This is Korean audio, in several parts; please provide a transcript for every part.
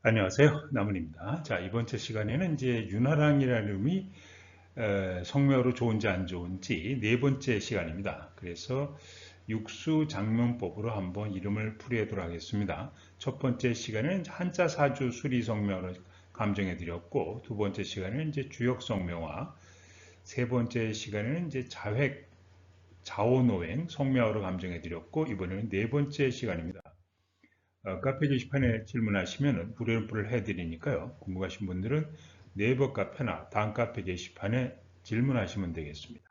안녕하세요. 나문입니다. 자, 이번 주 시간에는 이제 윤하랑이라는 이름이 에, 성명으로 좋은지 안 좋은지 네 번째 시간입니다. 그래서 육수 장명법으로 한번 이름을 풀이하도록 하겠습니다. 첫 번째 시간에는 한자 사주 수리 성명으로 감정해 드렸고 두 번째 시간에는 이제 주역 성명화 세 번째 시간에는 이제 자획 자원오행 성명으로 감정해 드렸고 이번에는 네 번째 시간입니다. 어, 카페 게시판에 질문하시면 무료를 해드리니까요. 궁금하신 분들은 네이버 카페나 다음 카페 게시판에 질문하시면 되겠습니다.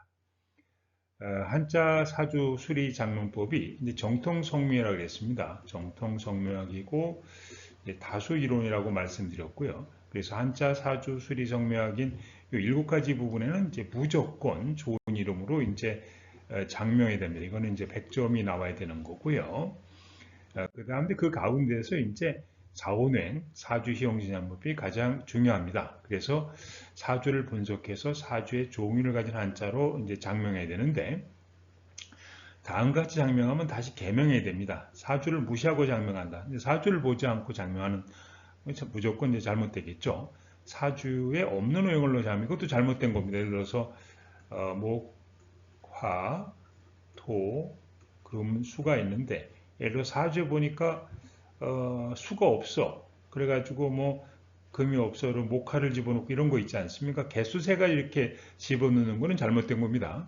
어, 한자 사주 수리 장명법이 이제 정통 성명이라고 했습니다. 정통 성명학이고 다수 이론이라고 말씀드렸고요. 그래서 한자 사주 수리 성명학인 이 일곱 가지 부분에는 이제 무조건 좋은 이름으로 이제 어, 장명이 됩니다. 이거는 이제 100점이 나와야 되는 거고요. 어, 그 다음에 그 가운데서 이제 사원행, 사주 희용진양법이 가장 중요합니다. 그래서 사주를 분석해서 사주의 종류를 가진 한자로 이제 장명해야 되는데 다음같이 장명하면 다시 개명해야 됩니다. 사주를 무시하고 장명한다. 사주를 보지 않고 장명하는 무조건 이제 잘못되겠죠. 사주에 없는 오행을로 장명, 이것도 잘못된 겁니다. 예를 들어서 어, 목, 화, 토, 금, 수가 있는데 예를 들어 사주에 보니까 어, 수가 없어. 그래가지고 뭐 금이 없어. 그 목화를 집어넣고 이런 거 있지 않습니까? 개수 세 가지 이렇게 집어넣는 거는 잘못된 겁니다.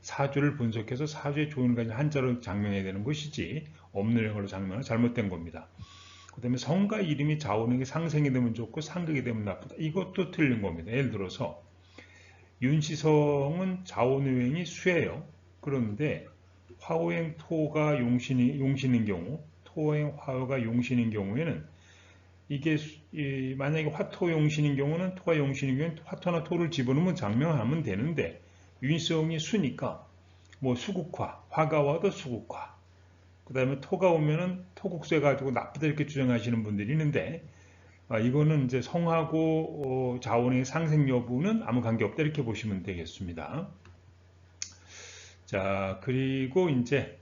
사주를 분석해서 사주의 좋은 가지 한자로 장명해야 되는 것이지 없는 걸로 장명은 잘못된 겁니다. 그 다음에 성과 이름이 자오는 게 상생이 되면 좋고 상극이 되면 나쁘다. 이것도 틀린 겁니다. 예를 들어서 윤시성은 자오유행이 수예요. 그런데 화오행 토가 용신이, 용신인 경우, 토행 화오가 용신인 경우에는 이게 이, 만약에 화토 용신인 경우는 토가 용신인 경우는 화토나 토를 집어넣으면 장명하면 되는데 윤성이 수니까 뭐 수국화, 화가 와도 수국화. 그 다음에 토가 오면은 토국세 가지고 나쁘다 이렇게 주장하시는 분들이 있는데 아, 이거는 이제 성하고 어, 자원의 상생 여부는 아무 관계 없다 이렇게 보시면 되겠습니다. 자, 그리고 이제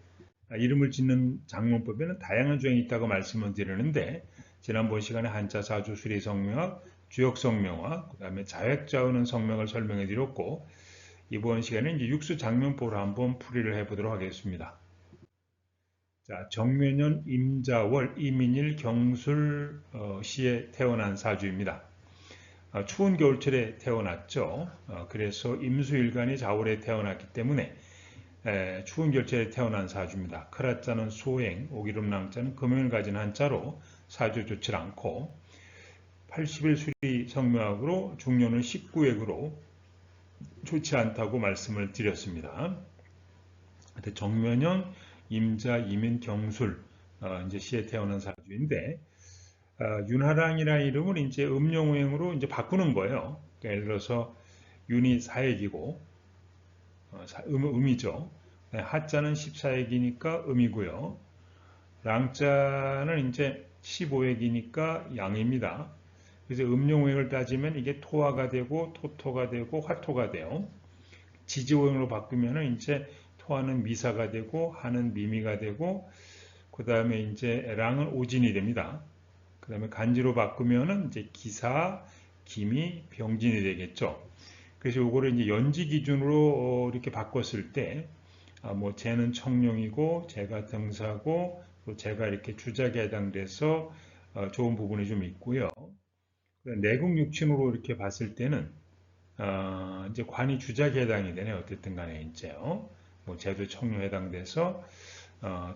이름을 짓는 장문법에는 다양한 조항이 있다고 말씀을 드리는데 지난번 시간에 한자 사주 수리 성명학, 주역 성명화, 그 다음에 자획자우는 성명을 설명해 드렸고 이번 시간에 이제 육수 장면법으로 한번 풀이를 해보도록 하겠습니다. 자, 정면년 임자월 이민일 경술 어, 시에 태어난 사주입니다. 어, 추운 겨울철에 태어났죠. 어, 그래서 임수일간이 자월에 태어났기 때문에 에, 추운 결제에 태어난 사주입니다. 크라자는 소행, 오기름랑자는 금연을 가진 한자로 사주 좋지 않고 80일 수리 성명학으로 중년을 19액으로 좋지 않다고 말씀을 드렸습니다. 정면형 임자, 이민, 경술 어, 이제 시에 태어난 사주인데 어, 윤하랑이라는 이름을 이제 음용행으로 이제 바꾸는 거예요. 예를 들어서 윤이 사액이고 어, 음, 음이죠. 네, 하자는 14액이니까 음이고요. 랑자는 이제 15액이니까 양입니다. 그래서 음용오행을 따지면 이게 토화가 되고 토토가 되고 화토가 돼요. 지지오행으로 바꾸면 이제 토화는 미사가 되고 하는 미미가 되고 그 다음에 이제 랑은 오진이 됩니다. 그 다음에 간지로 바꾸면 이제 기사, 기미, 병진이 되겠죠. 그래서 요거를 이제 연지 기준으로 어, 이렇게 바꿨을 때, 아, 뭐, 쟤는 청룡이고, 제가 등사고, 또 제가 이렇게 주작에 해당돼서 어, 좋은 부분이 좀 있고요. 내국 육친으로 이렇게 봤을 때는, 어, 이제 관이 주작에 해당이 되네. 어쨌든 간에 이제요. 뭐, 제도 청룡 해당돼서,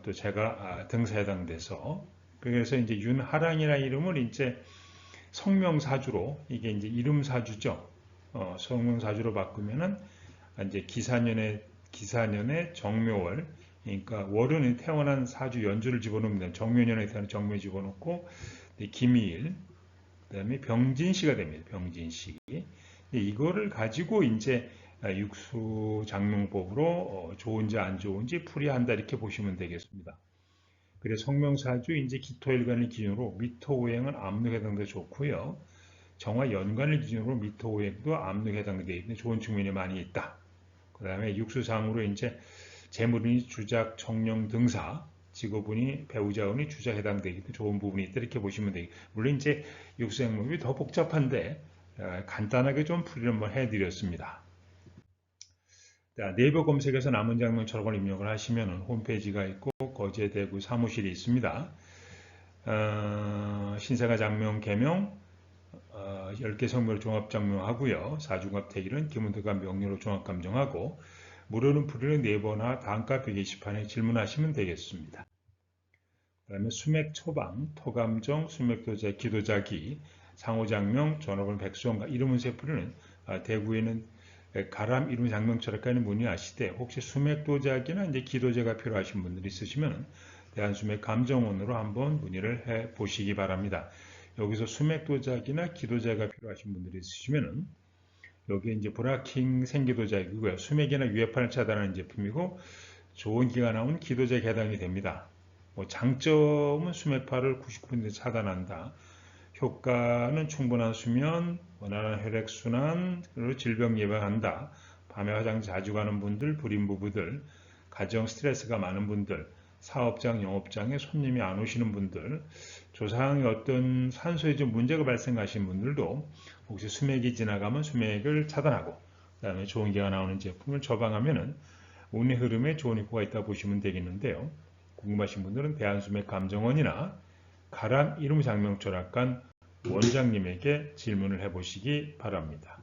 또 제가 아, 등사 해당돼서, 그래서 이제 윤하랑이라는 이름을 이제 성명사주로, 이게 이제 이름사주죠. 어, 성문사주로 바꾸면은 이제 기사년의 기사년의 정묘월 그러니까 월은 태어난 사주 연주를 집어넣으면 정묘년에 태어난 정묘 집어넣고 김일 그다음에 병진시가 됩니다. 병진시 이거를 가지고 이제 육수 장명법으로 어, 좋은지 안 좋은지 풀이한다 이렇게 보시면 되겠습니다. 그래 성명사주 이제 기토일간을 기준으로 미토오행은 압력 해당도 좋고요. 정화 연관을 기준으로 미터 오액도 압력에 해당되어 있는 좋은 측면이 많이 있다. 그 다음에 육수상으로 이제 재물이 주작, 청령, 등사 직업운이 배우자운이 주자 해당되기도 좋은 부분이 있다 이렇게 보시면 되겠 물론 이제 육수행목이 더 복잡한데 어, 간단하게 좀 풀이를 한번 해드렸습니다. 자, 네이버 검색에서 남은 장면 철학을 입력을 하시면 홈페이지가 있고 거제 대구 사무실이 있습니다. 어, 신사가 장명 개명 어, 10개 성별 종합 장명하고요. 사중합 대기는 기본특가 명료로 종합 감정하고 무료는 풀이는 네이버나 다음카페 게시판에 질문하시면 되겠습니다. 그 다음에 수맥 초방, 토감정, 수맥도자, 기도자기, 상호장명, 전업은 백수원가 이름은 세풀이는 아, 대구에는 가람 이름 장명철학과는 문의하시되 혹시 수맥도자기나 이제 기도제가 필요하신 분들이 있으시면 대한수맥 감정원으로 한번 문의를 해 보시기 바랍니다. 여기서 수맥 도자기나 기도제가 필요하신 분들이 있으시면은 여기 이제 브라킹 생기도자이고요. 수맥이나 유해판을 차단하는 제품이고 좋은 기가 나온 기도제 해당이 됩니다. 뭐 장점은 수맥파를 99% 차단한다. 효과는 충분한 수면, 원활한 혈액순환, 그리고 질병 예방한다. 밤에 화장 자주 가는 분들, 불임 부부들, 가정 스트레스가 많은 분들, 사업장, 영업장에 손님이 안 오시는 분들, 조상의 어떤 산소에 좀 문제가 발생하신 분들도 혹시 수맥이 지나가면 수맥을 차단하고 그 다음에 좋은 기가 나오는 제품을 처방하면은 운의 흐름에 좋은 효과가 있다 보시면 되겠는데요. 궁금하신 분들은 대한수맥 감정원이나 가람 이름 장명철학관 원장님에게 질문을 해보시기 바랍니다.